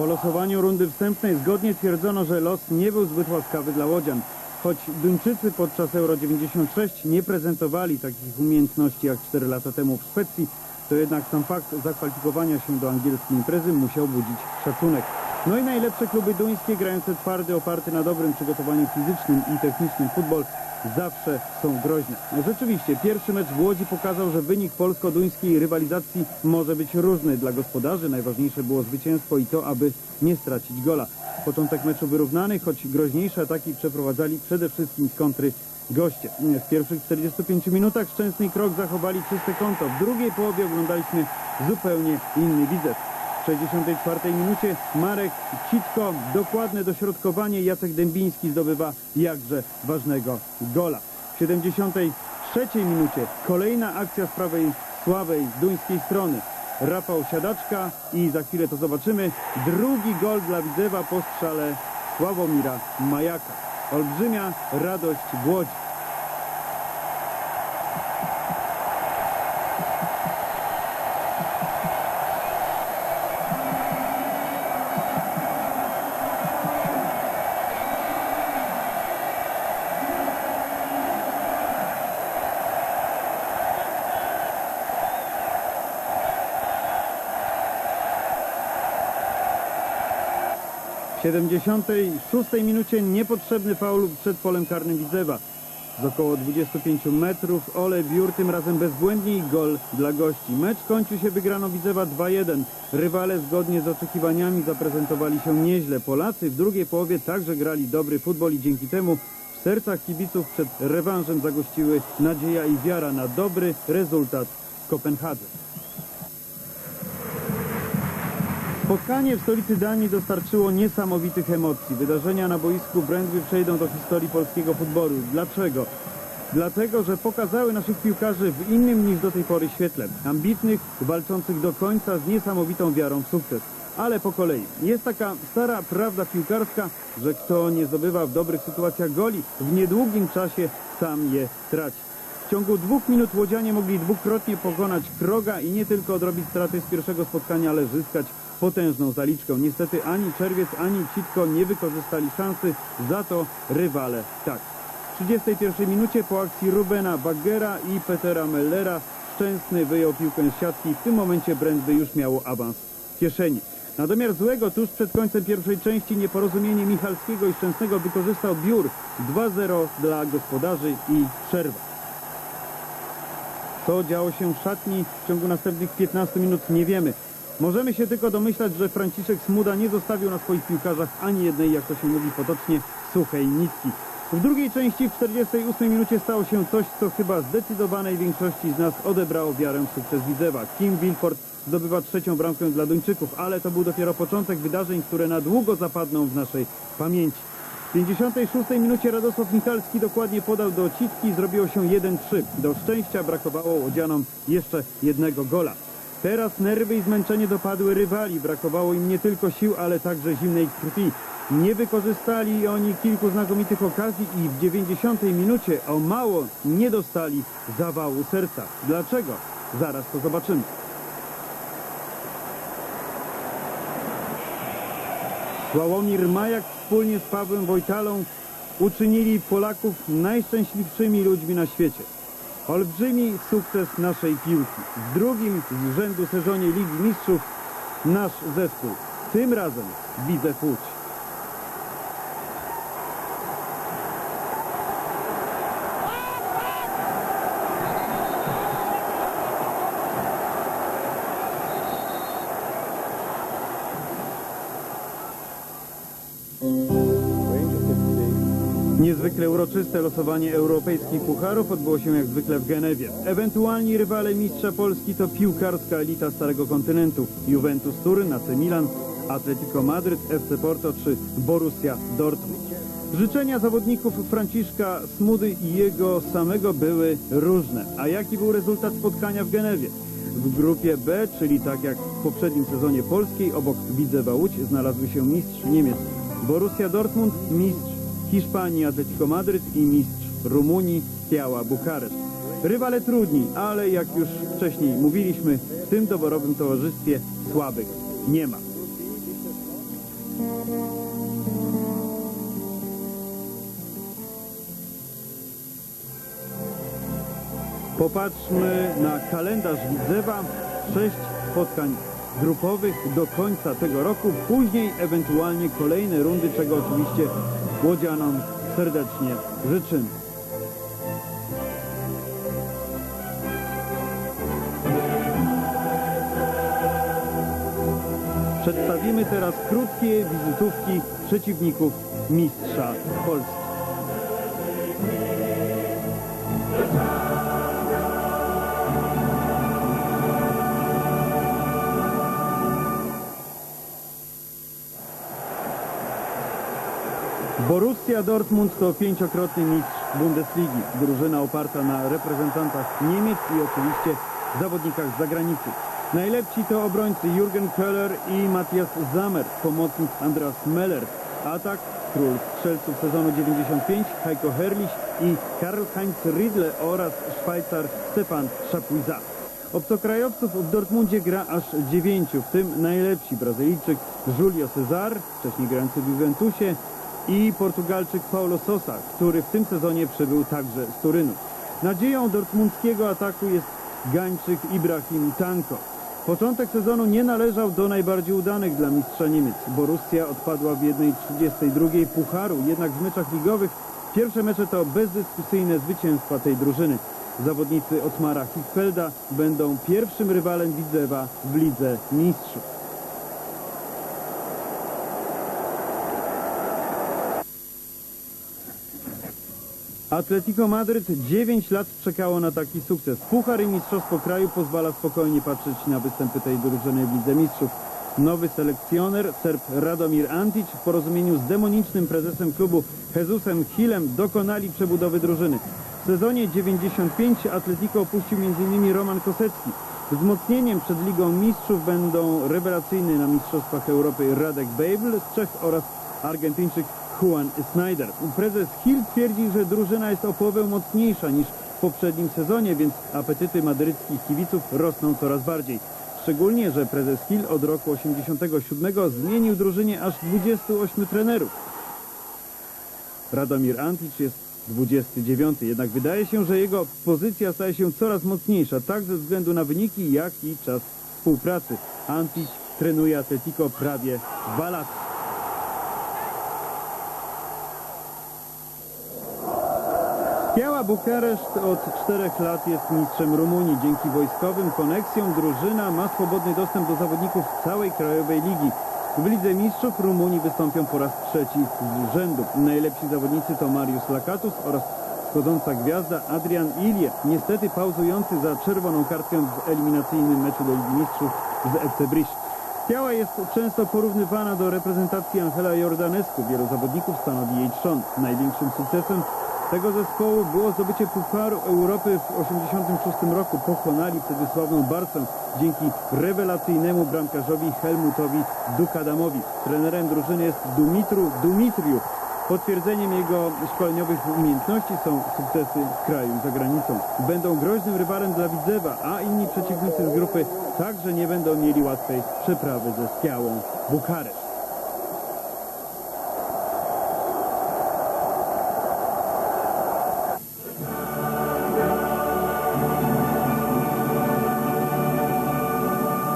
Po losowaniu rundy wstępnej zgodnie twierdzono, że los nie był zbyt łaskawy dla łodzian. Choć Duńczycy podczas Euro 96 nie prezentowali takich umiejętności jak 4 lata temu w Szwecji, to jednak sam fakt zakwalifikowania się do angielskiej imprezy musiał budzić szacunek. No i najlepsze kluby duńskie grające twardy, oparty na dobrym przygotowaniu fizycznym i technicznym futbol zawsze są groźne. Rzeczywiście, pierwszy mecz w Łodzi pokazał, że wynik polsko-duńskiej rywalizacji może być różny. Dla gospodarzy najważniejsze było zwycięstwo i to, aby nie stracić gola. Początek meczu wyrównany, choć groźniejsze ataki przeprowadzali przede wszystkim kontry goście. W pierwszych 45 minutach Szczęsny Krok zachowali czyste konto. W drugiej połowie oglądaliśmy zupełnie inny widzę. W 64 minucie Marek Citko, dokładne dośrodkowanie, Jacek Dębiński zdobywa jakże ważnego gola. W 73 minucie kolejna akcja z prawej słabej duńskiej strony. Rafał Siadaczka i za chwilę to zobaczymy. Drugi gol dla Widzewa po strzale Sławomira Majaka. Olbrzymia radość w Łodzi. W 76 minucie niepotrzebny faul przed polem karnym Widzewa. Z około 25 metrów Ole Biur tym razem bezbłędnie i gol dla gości. Mecz kończy się wygraną Widzewa 2-1. Rywale zgodnie z oczekiwaniami zaprezentowali się nieźle. Polacy w drugiej połowie także grali dobry futbol i dzięki temu w sercach kibiców przed rewanżem zagościły nadzieja i wiara na dobry rezultat w Kopenhadze. Spotkanie w stolicy Danii dostarczyło niesamowitych emocji. Wydarzenia na boisku Brentby przejdą do historii polskiego futbolu. Dlaczego? Dlatego, że pokazały naszych piłkarzy w innym niż do tej pory świetle. Ambitnych, walczących do końca z niesamowitą wiarą w sukces. Ale po kolei. Jest taka stara prawda piłkarska, że kto nie zdobywa w dobrych sytuacjach goli, w niedługim czasie sam je traci. W ciągu dwóch minut Łodzianie mogli dwukrotnie pokonać Kroga i nie tylko odrobić straty z pierwszego spotkania, ale zyskać potężną zaliczkę. Niestety ani Czerwiec, ani Citko nie wykorzystali szansy, za to rywale tak. W 31 minucie po akcji Rubena Baggera i Petera Mellera Szczęsny wyjął piłkę z siatki. W tym momencie Brentby już miało awans w kieszeni. Na domiar złego tuż przed końcem pierwszej części nieporozumienie Michalskiego i Szczęsnego wykorzystał Biur 2-0 dla gospodarzy i przerwa. Co działo się w szatni w ciągu następnych 15 minut nie wiemy. Możemy się tylko domyślać, że Franciszek Smuda nie zostawił na swoich piłkarzach ani jednej, jak to się mówi potocznie, suchej nitki. W drugiej części w 48 minucie stało się coś, co chyba zdecydowanej większości z nas odebrało wiarę w sukces Widzewa. Kim Wilford zdobywa trzecią bramkę dla Duńczyków, ale to był dopiero początek wydarzeń, które na długo zapadną w naszej pamięci. W 56 minucie Radosław Michalski dokładnie podał do Citki, zrobiło się 1-3. Do szczęścia brakowało Łodzianom jeszcze jednego gola. Teraz nerwy i zmęczenie dopadły rywali. Brakowało im nie tylko sił, ale także zimnej krwi. Nie wykorzystali oni kilku znakomitych okazji i w 90 minucie o mało nie dostali zawału serca. Dlaczego? Zaraz to zobaczymy. Sławomir Majak wspólnie z Pawłem Wojtalą uczynili Polaków najszczęśliwszymi ludźmi na świecie. Olbrzymi sukces naszej piłki. W drugim z rzędu sezonie Ligi Mistrzów nasz zespół. Tym razem Widzew Łódź. Niezwykle uroczyste losowanie europejskich pucharów odbyło się jak zwykle w Genewie. Ewentualni rywale mistrza Polski to piłkarska elita Starego Kontynentu. Juventus Turyn, AC Milan, Atletico Madryt, FC Porto czy Borussia Dortmund. Życzenia zawodników Franciszka Smudy i jego samego były różne. A jaki był rezultat spotkania w Genewie? W grupie B, czyli tak jak w poprzednim sezonie polskiej, obok Widzewa Łódź znalazły się mistrz Niemiec Borussia Dortmund, mistrz Hiszpanii Atletico Madryt i mistrz Rumunii Steaua Bukareszt. Rywale trudni, ale jak już wcześniej mówiliśmy, w tym doborowym towarzystwie słabych nie ma. Popatrzmy na kalendarz Widzewa. Sześć spotkań grupowych do końca tego roku. Później ewentualnie kolejne rundy, czego oczywiście Łodzianom serdecznie życzymy. Przedstawimy teraz krótkie wizytówki przeciwników mistrza Polski. Borussia Dortmund to pięciokrotny mistrz Bundesligi. Drużyna oparta na reprezentantach Niemiec i oczywiście zawodnikach z zagranicy. Najlepsi to obrońcy Jurgen Köhler i Matthias Zammer, pomocnik Andreas Meller. Atak król strzelców sezonu 95 Heiko Herrlich i Karl-Heinz Riedle oraz Szwajcar Stefan Schapuiza. Obcokrajowców w Dortmundzie gra aż dziewięciu, w tym najlepsi Brazylijczyk Julio Cesar, wcześniej grający w Juventusie i Portugalczyk Paulo Sosa, który w tym sezonie przybył także z Turynu. Nadzieją dortmundzkiego ataku jest Gańczyk Ibrahim Tanko. Początek sezonu nie należał do najbardziej udanych dla mistrza Niemiec. Borussia odpadła w 1.32 Pucharu, jednak w meczach ligowych pierwsze mecze to bezdyskusyjne zwycięstwa tej drużyny. Zawodnicy Otmara Hitzfelda będą pierwszym rywalem Widzewa w Lidze Mistrzów. Atletico Madryt 9 lat czekało na taki sukces. Puchar i Mistrzostwo Kraju pozwala spokojnie patrzeć na występy tej drużyny w Lidze Mistrzów. Nowy selekcjoner, Serb Radomir Antic w porozumieniu z demonicznym prezesem klubu Jezusem Hillem dokonali przebudowy drużyny. W sezonie 95 Atletico opuścił m.in. Roman Kosecki. Wzmocnieniem przed Ligą Mistrzów będą rewelacyjny na Mistrzostwach Europy Radek Babel z Czech oraz Argentyńczyk Juan Snyder. Prezes Hill twierdzi, że drużyna jest o połowę mocniejsza niż w poprzednim sezonie, więc apetyty madryckich kibiców rosną coraz bardziej. Szczególnie, że prezes Hill od roku 87 zmienił drużynie aż 28 trenerów. Radomir Antic jest 29. Jednak wydaje się, że jego pozycja staje się coraz mocniejsza, tak ze względu na wyniki, jak i czas współpracy. Antic trenuje Atletico prawie dwa lata. Biała Bukareszt od czterech lat jest mistrzem Rumunii. Dzięki wojskowym koneksjom drużyna ma swobodny dostęp do zawodników z całej krajowej ligi. W Lidze Mistrzów Rumunii wystąpią po raz trzeci z rzędu. Najlepsi zawodnicy to Mariusz Lakatus oraz wschodząca gwiazda Adrian Ilie, niestety pauzujący za czerwoną kartkę w eliminacyjnym meczu do Ligi Mistrzów z FC Brisz. Biała jest często porównywana do reprezentacji Angela Jordanescu. Wielu zawodników stanowi jej trzon. Największym sukcesem tego zespołu było zdobycie Pucharu Europy w 1986 roku. Pokonali wtedy sławną Barcę dzięki rewelacyjnemu bramkarzowi Helmutowi Dukadamowi. Trenerem drużyny jest Dumitru Dumitriu. Potwierdzeniem jego szkoleniowych umiejętności są sukcesy w kraju i za granicą. Będą groźnym rywalem dla Widzewa, a inni przeciwnicy z grupy także nie będą mieli łatwej przeprawy ze Skiałą Bukaresz.